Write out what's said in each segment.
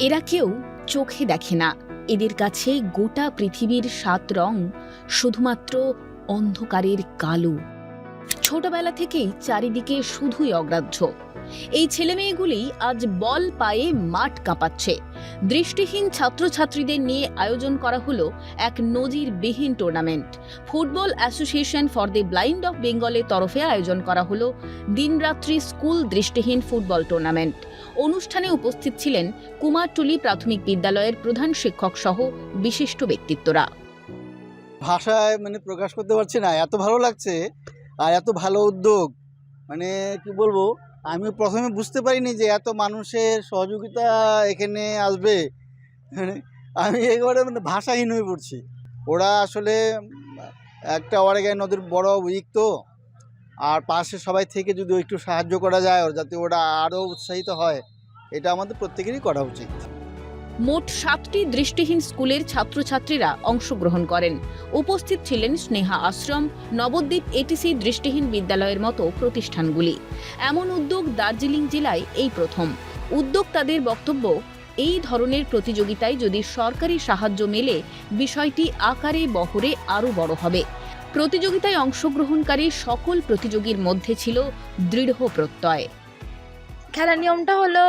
এরা কেউ চোখে দেখে না। এদের কাছে গোটা পৃথিবীর সাত রং শুধুমাত্র অন্ধকারের কালো। ছোটবেলা থেকেই চারিদিকে শুধুই অগ্রাহ্য। এই ছেলেমেয়েগুলি আজ বল পায়ে মাঠ কাঁপাচ্ছে। দৃষ্টিহীন ছাত্রছাত্রীদের নিয়ে আয়োজন করা হলো এক নজিরবিহীন tournament football association for the blind of বেঙ্গলের তরফে আয়োজন করা হলো। দিনরাত্রি স্কুল দৃষ্টিহীন ফুটবল টুর্নামেন্ট অনুষ্ঠানে উপস্থিত ছিলেন কুমারটুলি প্রাথমিক বিদ্যালয়ের প্রধান শিক্ষক সহ বিশিষ্ট ব্যক্তিত্বরা। ভাষায় মানে প্রকাশ করতে পারছি না, এত ভালো লাগছে আর এত ভালো উদ্যোগ। মানে কি বলব, আমি প্রথমে বুঝতে পারিনি যে এত মানুষের সহযোগিতা এখানে আসবে। মানে আমি একেবারে মানে ভাষাহীন হয়ে পড়ছি। ওরা আসলে একটা অরেগাই নদীর বড় উইক তো। আর পাশে সবাই থেকে যদি একটু সাহায্য করা যায়, ওর যাতে ওরা আরও উৎসাহিত হয়, এটা আমাদের প্রত্যেকেরই করা উচিত। মোট সাতটি দৃষ্টিহীন স্কুলের ছাত্রছাত্রীরা অংশগ্রহণ করেন। উপস্থিত ছিলেন স্নেহা আশ্রম, নবদ্বীপ এটিসি দৃষ্টিহীন বিদ্যালয়ের মতো প্রতিষ্ঠানগুলি। এমন উদ্যোগ দার্জিলিং জেলায় এই প্রথম। উদ্যোক্তাদের বক্তব্য, এই ধরনের প্রতিযোগিতায় যদি সরকারি সাহায্য মেলে, বিষয়টি আকারে বহরে আরও বড় হবে। প্রতিযোগিতায় অংশগ্রহণকারী সকল প্রতিযোগীর মধ্যে ছিল দৃঢ় প্রত্যয়। খেলার নিয়মটা হলো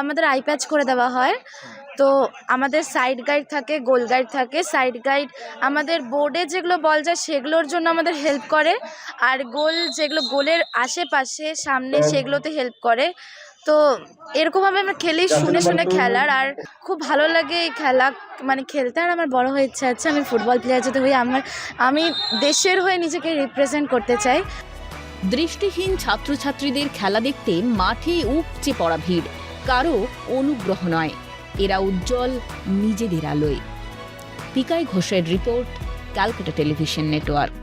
আমাদের আই প্যাচ করে দেওয়া হয়। তো আমাদের সাইড গাইড থাকে গোল গাইড থাকে। সাইড গাইড আমাদের বোর্ডে যেগুলো বল যায় সেগুলোর জন্য আমাদের হেল্প করে। আর গোল যেগুলো গোলের আশেপাশে সামনে সেগুলোতে হেল্প করে। তো এরকমভাবে আমরা খেলি শুনে শুনে খেলার আর খুব ভালো লাগে এই খেলা মানে খেলতে। আর আমার বড় হয়ে ইচ্ছা আছে আমি ফুটবল প্লেয়ার যদি হই আমার আমি দেশের হয়ে নিজেকে রিপ্রেজেন্ট করতে চাই। দৃষ্টিহীন ছাত্রছাত্রীদের খেলা দেখতে মাঠে উপচে পড়া ভিড় কারও অনুগ্রহ নয়। এরা উজ্জ্বল নিজেদের আলোয়। পিকাই ঘোষের report Calcutta television network.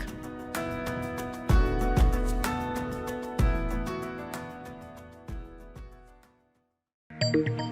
Música